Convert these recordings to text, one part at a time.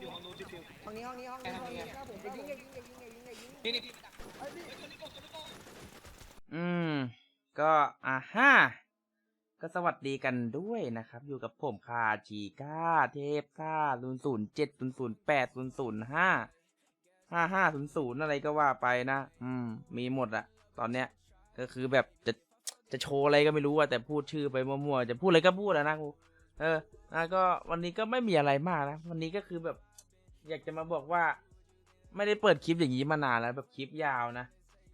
อยู่ห้องนู้นชิวห้องนี้ห้องนี้ห้องนี้ห้องนี้ครับผมอย่ายิงอย่ายิงอย่ายิงอย่ายิงอย่ายิงๆนี่นี่พี่เอ้ยพี่อนอืม ก็อ่าฮ่าก็สวัสดีกันด้วยนะครับ อยู่กับผมคาจีก้า เทพซ่าศูนย์ศูนย์เจ็ดศูนย์ศูนย์แปดศูนย์ศูนย์ห้าห้าห้าศูนย์ศูนย์อะไรก็ว่าไปนะ อืม มีหมดอะตอนเนี้ย ก็คือแบบจะจะโชว์อะไรก็ไม่รู้อะแต่พูดชื่อไปมั่วๆ จะพูดอะไรก็พูดอะนะกู เออแล้วก็วันนี้ก็ไม่มีอะไรมากนะ วันนี้ก็คือแบบ อยากจะมาบอกว่า ไม่ได้เปิดคลิปอย่างนี้มานานแล้วแบบคลิปยาวนะ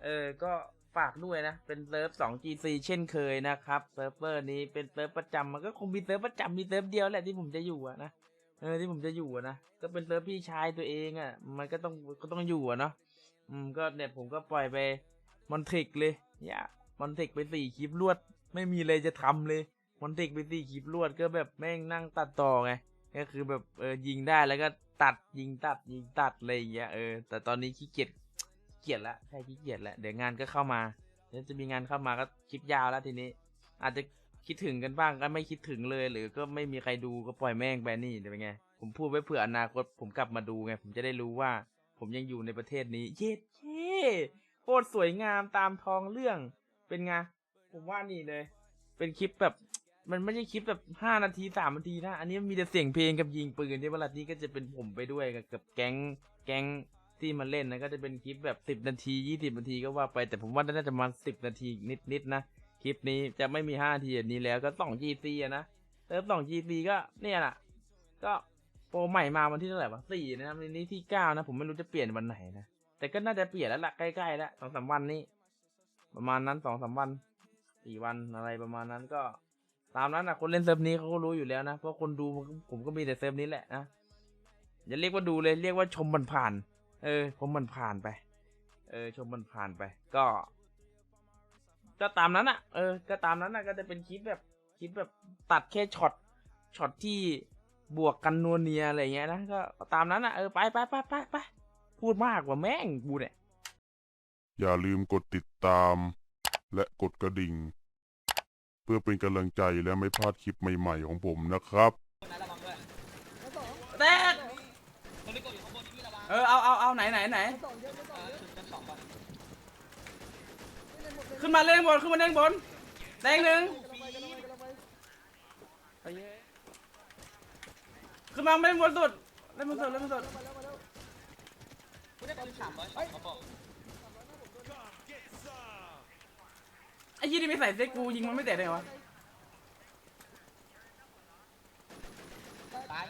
เออ ก็ฝากด้วยนะ เป็นเซิร์ฟ 2GC เช่นเคยนะครับ เซิร์ฟเวอร์นี้เป็นเซิร์ฟประจำมันก็คงมีเซิร์ฟประจำมีเซิร์ฟเดียวแหละที่ผมจะอยู่นะ เออที่ผมจะอยู่นะ ก็เป็นเซิร์ฟพี่ชายตัวเองอะมันก็ต้องก็ต้องอยู่อะเนาะ อืม ก็เนี่ยผมก็ปล่อยไปมอนเทคเลย อย่ามอนเทคไปสี่คลิปรวด ไม่มีเลยจะทำเลย มอนเทคไปสี่คลิปรวดก็แบบแม่งนั่งตัดต่อไง ก็คือแบบเออยิงได้แล้วก็ตัดยิงตัดยิงตัดอะไรอย่างเงี้ยเออแต่ตอนนี้ขี้เกียจเกียจละใช่ขี้เกียจละเดี๋ยวงานก็เข้ามาเดี๋ยวจะมีงานเข้ามาก็คลิปยาวแล้วทีนี้ อาจจะคิดถึงกันบ้างก็ไม่คิดถึงเลย หรือก็ไม่มีใครดูก็ปล่อยแม่งไปนี่เดี๋ยวเป็นไง ผมพูดไว้เผื่ออนาคตผมกลับมาดูไงผมจะได้รู้ว่า ผมยังอยู่ในประเทศนี้ เย็ดเย่โคตรสวยงามตามท้องเรื่องเป็นไงผมว่านี่เลย เป็นคลิปแบบ มันไม่ใช่คลิปแบบห้านาทีสามนาทีนะ อันนี้มีแต่เสียงเพลงกับยิงปืนที่เวลานี้ก็จะเป็นผมไปด้วยกับกับแก๊งแก๊งที่มาเล่นนะก็จะเป็นคลิปแบบสิบนาทียี่สิบนาทีก็ว่าไปแต่ผมว่าน่าจะประมาณสิบนาทีนิดนิดๆนะ คลิปนี้จะไม่มีห้านาทีแบบนี้แล้วก็สองจีซีนะเติมสองจีซีก็เนี่ยแหละก็โปรใหม่มาวันที่เท่าไหร่วะสี่นะครับวันนี้ที่เก้านะ ผมไม่รู้จะเปลี่ยนวันไหนนะ แต่ก็น่าจะเปลี่ยนแล้วล่ะใกล้ๆแล้วสองสามวันนี้ ประมาณนั้นสองสามวันสี่วันอะไรประมาณนั้นก็ ตามนั้นนะคนเล่นเซิร์ฟนี้เขาก็รู้อยู่แล้วนะ เพราะคนดูผมก็มีแต่เซิร์ฟนี้แหละนะอย่าเรียกว่าดูเลยเรียกว่าชมมันผ่าน เออชมมันผ่านไป เออ ชมมันผ่านไป ก็ ก็ตามนั้นอะ เออ ก็ตามนั้นอะ ก็จะเป็นคลิปแบบคลิปแบบตัดแค่ช็อตช็อตที่บวกกันนัวเนียอะไรเงี้ยนะก็ตามนั้นอะเออไปไปไปไปไปพูดมากกว่าแม่งกูเนี่ย อย่าลืมกดติดตาม และกดกระดิ่ง เพื่อเป็นกำลังใจและไม่พลาดคลิปใหม่ๆของผมนะครับคนนั้นระวังด้วยชั้นสองแตกตรงนี้ก็อยู่ข้างบนพี่ระวังเออเอาเอาเอาไหนไหนไหนสองเยอะขึ้นมาเล่นบนขึ้นมาเล่นบนแตงหนึ่งไปกำลังไปกำลังไปขึ้นมาเล่นบนสุดเล่นบนสุดเล่นบนสุด มาแล้วมาแล้ว คุณ ได้ปืนสามร้อยเขาบอกไอ้ยี่นี่ไม่ใส่เซ็กกูยิงมันไม่แตกได้ไงวะตาย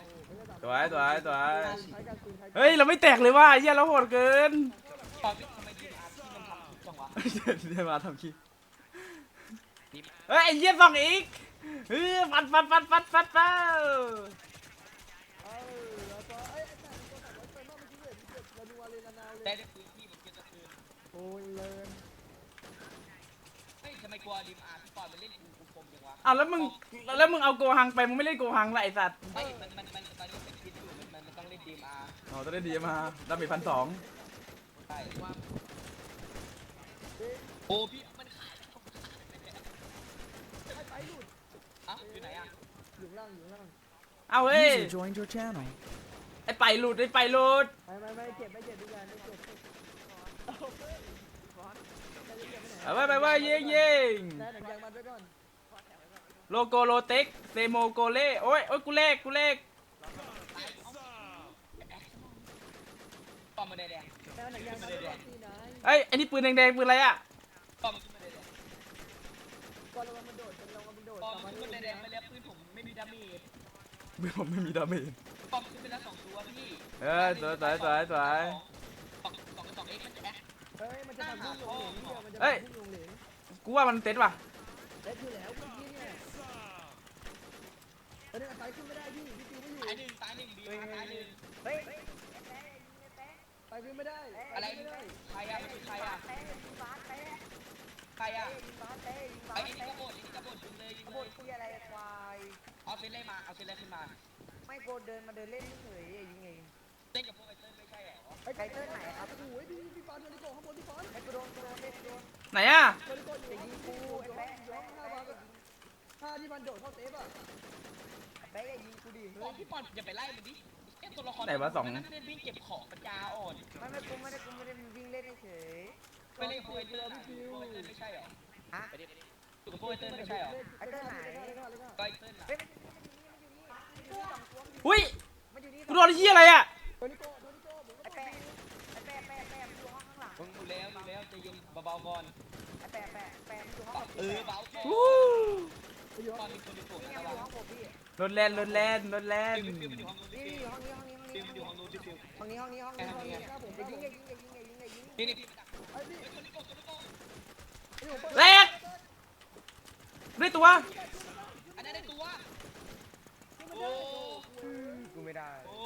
สวยสวยสวยใช้การปืนใช้เฮ้ยเราไม่แตกเลยว่ะเฮียเราโหดเกินตอนพี่ทำไมดีอาร์ที่มันทำถูกจังวะเดี๋ยวมาทำคลิปเฮ้ยไอ้เหี้ยสองอีกเฮ้ยฟัดฟัดฟัดฟัดฟัดฟัดเออแล้วก็เอ้ยไอ้แต่ตัวสามร้อยเป็นบ้างเมื่อกี้เลยเจ็บเราดูวาเลนานาวเลได้ยได้ปืนพี่มันเกินจะปืนโอ้ยเลินเฮ้ยทำไม กลัวดีอาร์ที่ก่อนมันเล่นกูคมจังวะอ้าวแล้วมึงแล้วมึงเอาโกหังไปมึงไม่เล่นโกหังละไอสัตว์ไม่มันมันมันตอนนี้เป็นคิดอยู่มันมันมันต้องเล่นดีอาร์อ๋อจะได้ดีมาดาเมจพันสองใช่โอ้พี่มันขายไอ้ไปหลุดอะอยู่ไหนอะอยู่ข้างล่างอยู่ข้างล่างเอาเฮ้ย User joined your channel. ไอไปหลุดไอไปหลุดไม่ไม่ไม่เจ็บไม่เจ็บดีกว่าไม่เจ็บ เอาไปไปไป ยิงยิงโลโกโลเต็กเซโมโกเล่โอ้ยโอ้ยกูเลขกูเลขปอมมันแดงได้หนังยางมัดไว้ก่อนที่ไหนเอ้ยไอ้นี่ปืนแดงๆปืนอะไรอะปอมมาแดงก่อนระวังมันโดดก่อนระวังมันโดดปอมขึ้นแดงไปแล้วปืนผมไม่มีดาเมจปืนผมไม่มีดาเมจปอมขึ้นไปแล้วสองตัวพี่เออสวยสวยสวยสวยสองสองเอ็กซ์มันจะแอคเฮ้ยมันจะทำลงเหลงเดียวมันจะเฮ้ย กูว่ามันเต็ดว่ะเล็ดอยู่แล้วเมื่อกี้เนี่ยเออเนี่ยไปขึ้นไม่ได้พี่พี่ติวไม่อยู่ตายหนึ่งตายหนึ่งดีมาตายหนึ่งเฮ้ยไปขึ้นไม่ได้อะไรไม่ได้ใครอะมันคือใครอะใครอะไอ้นี่กระโดดนี่กระโดดยิงเลยยิงเลยที่อะไรควายเอาเซนเล่มาเอาเซนเล่ขึ้นมา ไม่โกเดินมาเดินเล่นเฉยยิงไงเล่นกับพวกไอเต้นไม่ใช่เหรอไอเตอร์ไหนครับโอ้ยพี่พี่ปอนโดนดิโก้ข้างบนพี่ปอน ไหนอะโดนดิโก้อยู่จะยิงกูอยู่ไอ้ย้อนแป๊ะย้อนห้าวันห้าที่มันโดดเข้าเซฟอะแป๊ะอย่ายิงกูดิบอกพี่ปอนอย่าไปไล่มันดิแค่ตัวละครไหนวะสองนั่นเล่นวิ่งเก็บของปัญญาอ่อนไม่ไม่กูไม่ได้กูไม่ได้วิ่งเล่นเฉยไปเล่นโปรเตอร์นะโปรเตอร์ไม่ใช่เหรอฮะอยู่กับโปรเตอร์ไม่ใช่เหรอไอ้เต้นไหนก็ไอ้เติ้ลน่ะเฮ้ยมันอยู่นี่มันอยู่นี่มันอยู่นี่สองตัวอุ้ยมันอยู่นี่กูโดนไอ้เหี้ยอะไรอะโทนิโก้โทนิ มึงอยู่แล้วอยู่แล้วใจเย็นเบาๆก่อนไอ้แปะแปะแปะมันอยู่ห้องเออเบาก่อนวู้ไปอยู่ตอนมีคนในโปรนี่นะไงระมันอวังยู่ห้องผมพี่รถแล่นรถแล่นรถแล่นฟิวฟิวมันอยู่ห้องนู้นนี่ฟิวนี่ห้องนี้ห้องนี้ห้องฟินี้วมันอยู่ห้องนู้นฟิวฟิวห้องนี้ห้องนี้ห้องนี้ห้องนี้ห้องนี้อย่ายิงอย่ายิงอย่ายิงอย่ายิงอย่ายิงนี่นี่พี่มาดักไอ้พี่เฮ้ยคนนี้โกงคนนี้โกงไอ้ผมเปิดแลกได้ตัวอันนั้นได้ตัวโอ้กูไม่ได้โอ้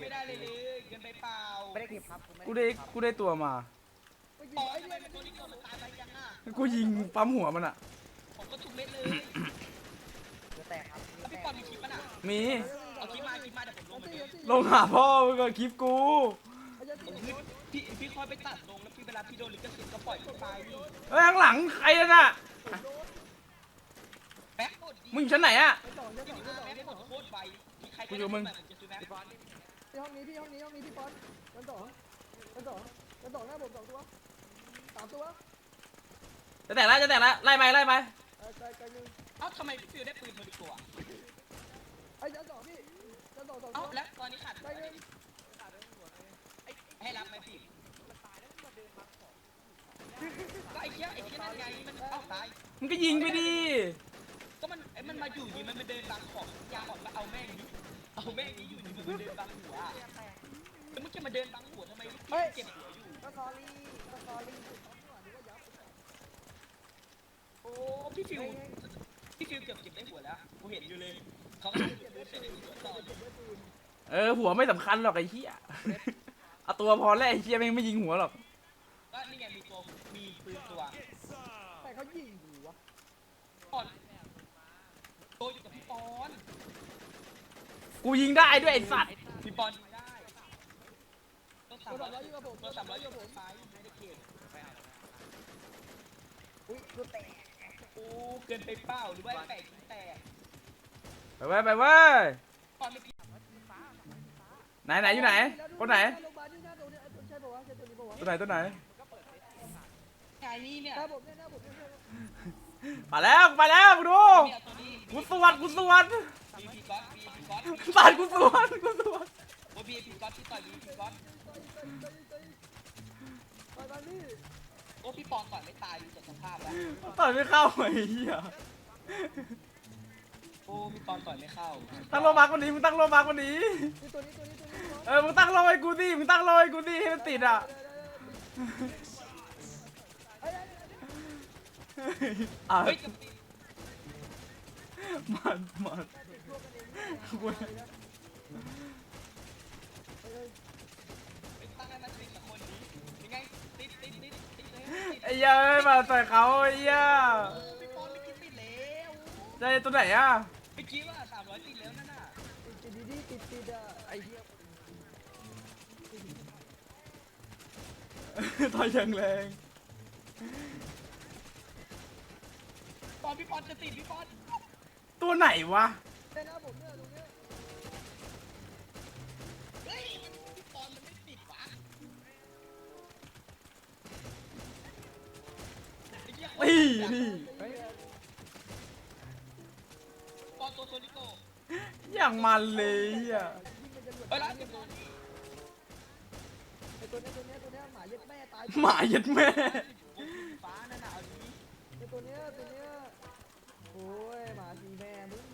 ไม่ได้เลยเลยเกินไปเปล่าไม่ได้เก็บครับกูได้กูได้ตัวมาไป ยิปงอไอ้ทำเนี่ไมยเป็นคนที่โกงมันตายไปยังอะ กูยิงปั๊มหัวมันอะ ผมก็ทุกเม็ดเลยจะแตกครับแล้วพี่ปอนมีคลิปป่ะน่ะมีเอาคลิปมาคลิปมาเดี๋ยวผมลงมาเลยลงหาพ่อมึงกับคลิปกูไอ้ยันผมพี่พี่พี่คอยไปตัดลงแล้วพี่เวลาพี่โดนลิขสิทธิ์ก็ปล่อยไปเฮ้ยข้างหลังใครน่ะแบ็คหมดดีมึงอยู่ชั้นไหนอะไอ้สองยันสองยันสองแบ็คยันหมสดองโคตรไวมีใครกูอยู่มึงจะซื้อแบ็คที่ห้องนี้พี่ห้องนี้ห้องนี้พี่ปอนยันสองยันสองยันสองหน้าผมสองตัวสามตัวจะแตกแล้วจะแตกแล้วไล่ไปไล่ไปไอ้ไก่ไก่หนึ่งเอ้าทำไมพี่ฟิวได้ปืนโทริโกะไอ้ยันสองพี่ยันสองสองเอ้าตัวแล้วตอนนี้ขาดไก่หนึ่งให้รับไหมพี่ก็ไอ้เหี้ยไอ้เหี้ยนั่นไงมันเอ้าตายมึงก็ยิงไปดิก็มันไอ้มันมาอยู่ดีมันมาเดินบังของยาอ่อนมาเอาแม่งนี้เอาแม่งนี้อยู่ดีมันมาเดินบังหัวแล้วมึงจะมาเดินบังหัวทำไมพี่เจ็บหัวอยู่ก็ซอรี่ก็ซอรี่ โอ้พี่ฟิวพี่ฟิวเกือบเก็บได้หัวแล้วกูเห็นอยู่เลยเขาเก็บได้เสร็จหัวต่อเออหัวไม่สำคัญหรอกไอ้เหี้ยเอาตัวพอแล้วไอ้เหี้ยแม่งไม่ยิงหัวหรอกก็นี่ไงมีตัวมีปืนตัวแต่เขายิงอยู่วะปอนตัวอยู่กับพี่ปอนกูยิงได้ด้วยไอ้สัตว์พี่ปอนยิงได้ตัวสามตัวร้สาอยมร้อยอยู่กับผมตัวสามร้อยอยู่กักับบผมไฟไม่ได้เก็บอุ้ยกูแตก เกินไปเปล่าหรือว่าแตกแตกไปเว้ยไปเว้ยปอนไม่ผิดไหนไหนอยู่ไหน คนไหนตัวนี้ใช่ป่าวะใช่ตัวนี้ป่าวะตัวไหนตัวไหนไงนี่เนี่ยมาแล้วมาแล้วมึงดูเนี่ยตัวนี้กูสวดกูสวดมีพีก๊อตมีพีก๊อตสัตว์กูสวดกูสวดโอ้พีพีก๊อตที่ต่อยมีพีก๊อต โอ้พี่ปอนต่อยไม่ตายดูจากสภาพแล้วต่อยไม่เข้าไอ้เหี้ยโอ้พี่ปอนต่อยไม่เข้าตั้งโลมาคนนี้มึงตั้งโลมาคนนี้ นี่ตัวนี้ตัวนี้ตัวนี้เออมึงตั้งโลให้กูดิมึงตั้งโลให้กูดิให้มันติดอะอะเฮ้ยกับตีมันมันกู ไปตั้งให้มันติดกับคนนี้ยัง ไอ้เหี้ยเอ้ยมาใส่เขาไอ้เหี้ยโอ้พี่ปอนไม่คิดติดแล้วใจตัวไหนอะเมื่อกี้ว่าสามร้อยติดแล้วนั่นน่ะติดดีติดติดอะไอ้เหี้ยต่อยอย่างแรงปอนพี่ปอนจะติดพี่ปอนตัวไหนวะ นี่นี่เฮ้ยปอนตัวโซนิโกอย่างมันเลยอะยิงมันจะหลุดเฮ้ยแล้วพี่ปอนไอ้ตัวเนี้ยตัวเนี้ยตัวเนี้ยหมาเย็ดแม่ตายหมายัดแม่ฟ้านั่นน่ะเอาดีไอ้ตัวเนี้ยตัวเนี้ยโอ้ยหมาสีแม่มึง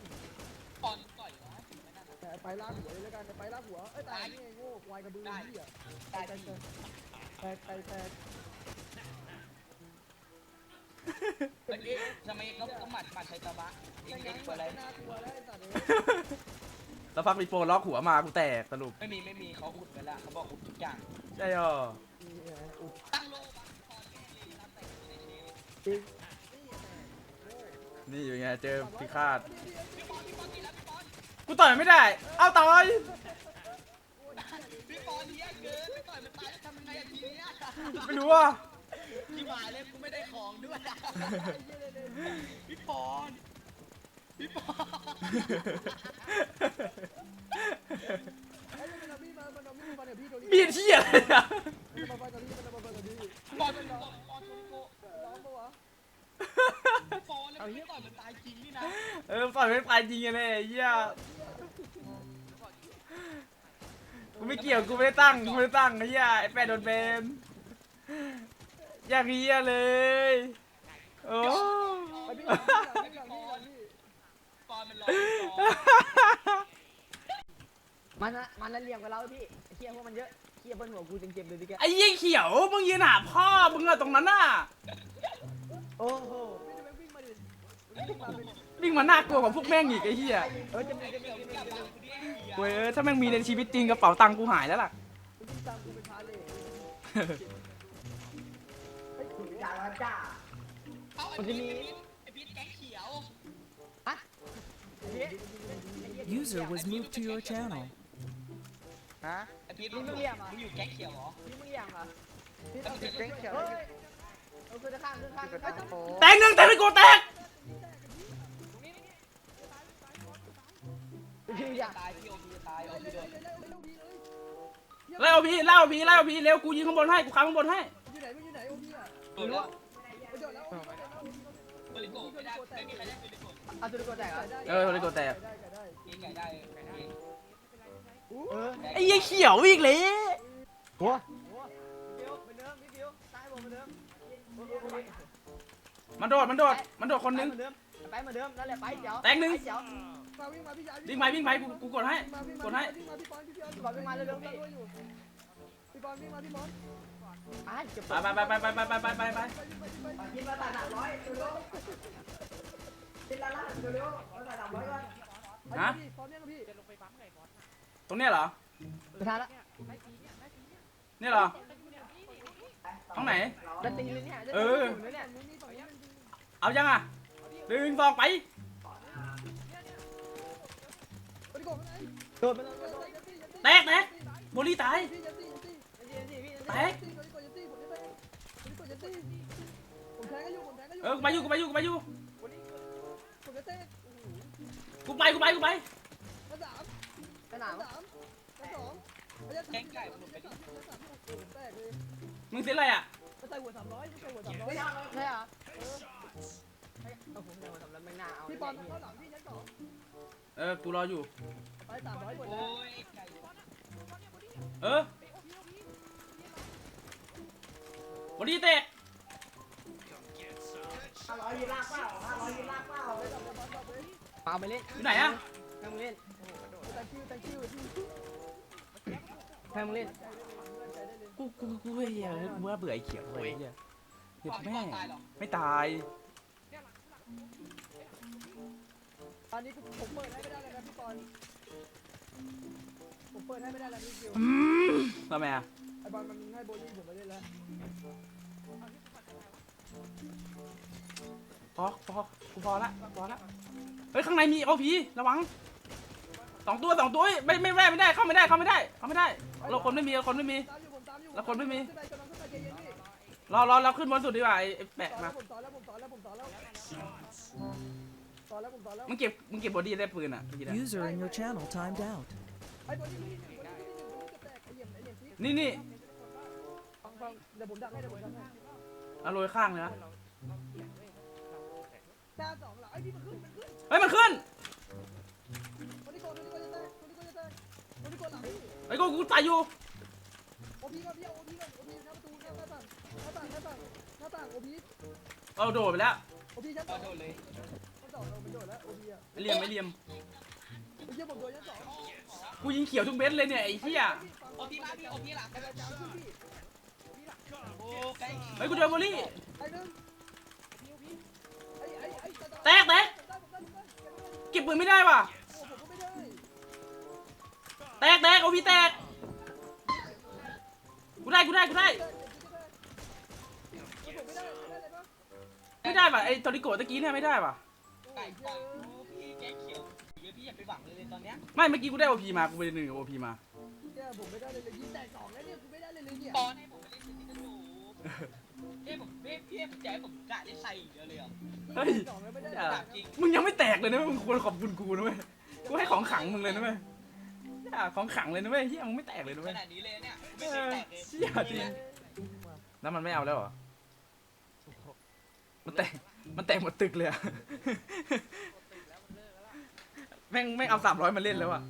ปอนต่อยวะถึงนั่นน่ะแต่ไปลากหัวเลยแล้วกันแต่ไปลากหัวเอ้ยตายนี่ไงโง่ควายกระบือนี่อะได้แตกดีแตกแตกแตก เฮ้ยเอ๊ะทำไมต้องต้องหมัดหมัดใช้ตะบะเองเองตัวอะไรน่ากลัวแล้วไอ้สัตว์เอ้ยแล้วพักมีโปรล็อกหัวมากูแตกสรุปไม่มีไม่มีเขาอุดไว้แล้วเขาบอกอุดทุกอย่าง ใช่หรอนี่ไงอุ๊ยตั้งโลบังปอนแม่เลยตั้งแต่ในเชฟจริงนี่อยู่ไงเจอพิฆาตพี่ปอนพี่ปอนตีแล้วพี่ปอนกูต่อยไม่ได้ เอาต่อยพี่ปอนเนี้ยเกินไม่ต่อยมันตายแล้วทำยังไงอะทีเนี้ยไม่รู้ว่า พี่หมายเลยกูไม่ได้ของด้วย พี่ปอน พี่ปอนไอ้ยังไงล่ะพี่ดูมาเนี่ยพี่โดนเบียดเที่ยอะไรอะมันมากับพี่มันมากับพี่ปอนเป็นปอนปอนโชนิโกร้องปะวะปอนแล้วไม่ต่อยมันตายจริงนี่นะเออปล่อยไม่ไปจริงไงเลยไอ้เหี้ยกูไม่เกี่ยวกูไม่ได้ตั้งกูไม่ได้ตั้งไอ้เหี้ยไอ้แปดโดนเบน อย่างเหี้ยเลย โอ้ไอพี่หลังพี่หลังพี่หลังพี่หลังพี่ปอนมันรอมันนะมันนั่นเรียงกับเราพี่ไอ้เคียพวกมันเยอะเคียบนหัวกูเจ็บๆเลยพี่แกไอ้เหี้ยเขียว มึงยืนหาพ่อ มึงอะตรงนั้นน่ะ โอ้โหพี่จะไปวิ่งมาดิวิ่งมาเป็นวิ่งมาน่ากลัวกว่าพวกแม่งอีกไอ้เหี้ยเออจะมีจะมีเดี๋ยวจะมีกลับจะมามีคุณดิเว้ยเออถ้าแม่งมีในชีวิตจริงกระเป๋าตังค์กูหายแล้วล่ะ วิ่งตามกูเป็นพาเลย ไอ้ขุยจ้าจ้าเอาไอ้พีทไอ้พีทแก๊งเขียวพี่ User was moved to your channel. ฮะไอ้พีทนี่มึมึงงเรียกเหรอมึงอยู่แก๊งเขียวเหรอพี่มึงเรียงเหรอพี่เอาเสียงเขียวเฮ้ยเออคือจะข้างคือข้างคือข้างโอ้แตกหนึ่งแตกไปกูแตกพี่อยากตายพี่โอพีตายโอเลยพีเลโดยนเลยเลยพี่เลยไล่เอาพีไล่เอาพีไล่เอาพีเร็วกูยิงข้างบนให้กูค้างข้างบนให้ ตัวแล้วตัวลิโก้ไม่ได้ไม่มีใครได้ตัวลิโก้เอาตัวลิโกแตกเหรอเออตัวลิโกแตกเองใหญ่ได้ใครได้เอ้ยี่เขียวอีกเลยหัวมันโดด มันโดด มันโดดคนนึง ไปเหมือนเดิมนั่นแหละไปเดี๋ยวแตกหนึ่งวิ่งไปวิ่งไปกูกดให้ กดให้วิ่งมาเร็วๆพี่บอลวิ่งมาพี่บอล อะเจ็บไปไปไปไปไปไปไปไปไปกินมาตาหนักร้อยเร็วๆกินละละเร็วๆมาตาหนักร้อยก่อนฮะพี่ปอนเนี่ยพี่ตรงเนี้ยเหรอสุดท้ายละเนี่ยเหรอห้องไหน จะตีเลยเนี่ยจะเอตีอเลยเนี่ยเอายังอะดึงสองไปไปดิโก้ข้างในโดดไปเลยแตกแตกโบลี่ตายแตก ผมจะแตกผมแทงก็อยู่ผมแทงก็อยู่เออกูไปอยู่กูไปอยู่กูไปอยู่ผมจะแตกกูไปกูไปกูไปกระสามสนามสามกระสองกระสามกระสามกระสามผมแตกเลยมึงเสียอะไรอะกระใส่หัวสามร้อยกระใส่หัวสามร้อยใช่เหรอเฮ้ยเอาผมยังมาทำแล้วไม่น่าเอาพี่ปอนเข้าหลังพี่ยันสองเออกูรออยู่ไปสามร้อยหมดโอ้แล้วยไก่เออโบลี่เตะ ปล่าห้าร้อยยืนลากเปล่าเปล่าไปเล่นอยู่ไหนอะให้มึงเล่น thank you thank you ให้มึงเล่นกูกูกูเฮียกูว่าเบื่อไอ้เขียวเว้ยเฮียเดี๋ยวแม่ตายหรอไม่ตาย ตอนนี้ผมเปิดให้ไม่ได้เลยนะพี่ปอนผมเปิดให้ไม่ได้แล้วพี่คิวอืมทำไมอะไอ้บอลมันให้โบลิ่งผมไม่ได้แล้ว พอพอกูพอละพอละเฮ้ยข้างในมีโอพีระวังสองตัวสองตัวเฮ้ยไม่ไม่แม่ไม่ได้เข้าไม่ได้เข้าไม่ได้เข้าไม่ได้ เราคนไม่มีเราคนไม่มี ตามอยู่ผมตามอยู่แล้วคนไม่มี ขึ้นไปกำลังขึ้นไปใจเย็นพี่รอรอเราขึ้นบนสุดดีกว่าไอ้ไอ้แปะสอนมาแล้วผมสอนแล้วผมสอนแล้วผมสอนแล้วสอนแล้วผมสอนแล้วมึงเก็บมึงเก็บบอดี้ได้ปืนอะพี่นะ User in your channel timed out. ไอ้โบลิ่งนี่โบลิ่งนี่โบลิ่งจะแตกไอ้เหยี่ยมไอ้เหยี่ยมพี่นี่นี่ฟังฟังเดี๋ยวผมดักให้เดี๋ยวผมดักให้เอาโรยข้างเลยนะ หน้าสองหลังไอ้พี่มันขึ้นมันขึ้นเฮ้ยมันขึ้นคนที่โกนคนที่โกนจะแตกคนที่โกนจะแตกคนที่โกนหลังพี่ไอ้กูกูตายอยู่โอพีก่อนพี่เอาโอพีก่อนโอพีหน้าประตูหน้าหน้าต่างหน้าต่างหน้าต่างหน้าต่างโอพีเอาโดดไปแล้วโอพีชั้นสก็องโดนเลยชั้นสองเราไปโดดแล้วโอพีอะไอ้เหลี่ยมไอ้เหลี่ยมไม่ใช่ผมโดนชั้นสองกูยิงเขียวทุกเม็ดเลยเนี่ยไอ้เหี้ยโอพีมาพี่โอพีหลังไอ้กระจายขึ้นพี่โอ้ไก่เฮ้ยกูโดนบอดี้ไอ้หนึ่งไอ้ไอ้ไอ้ แตกแตกได้ผมได้ผมได้เก็บปืนไม่ได้ว่ะโอ้ผมก็ไม่ได้แตกแตกโอพีแตกกูได้กูได้กูได้ผมไม่ได้ไม่ได้เลยปะไม่ได้ว่ะไอ้ตอริโกะตะกี้เนี่ยไม่ได้ว่ะไก่ปล่อยกูพี่แก๊งเขียวเยอะพี่อย่าไปหวังเลยตอนเนี้ยไม่เมื่อกี้กูได้โอพีมากูไปหนึ่งโอพีมาแกผมไม่ได้เลยเลยยิงแต่สองแล้วเนี่ยกูไม่ได้เลยเลยเนี่ยปอนให้ผมไปเล่นซีซั่นโเอ้ผมเพี่พี่ผมใจผมกะได้ใส่เยอะเลยอะสองแล้วไม่ได้ถามจริงมึงยังไม่แตกเลยนะมึงควรขอบคุณกูนะเว้ย กูให้ของขังมึงเลยนะเว้ยไอะของขังเลยนะเว้ยเฮียมึงไม่แตกเลยนะขเว้ย นาดนี้เลยเนี่ยเอไม่เคยอแตกเลยเชี่ยจริง แล้วมันไม่เอาแล้วเหรอ มันแตก มันแตกหมดตึกเลยอะ แม่งไม่เอาสามร้อยมาเล่นแล้วอะ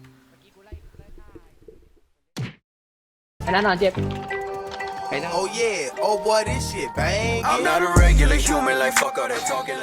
ไอ้นั่นนอนเจ็บ Oh yeah, oh boy, this shit bang. I'm not a regular human, like fuck all that talking.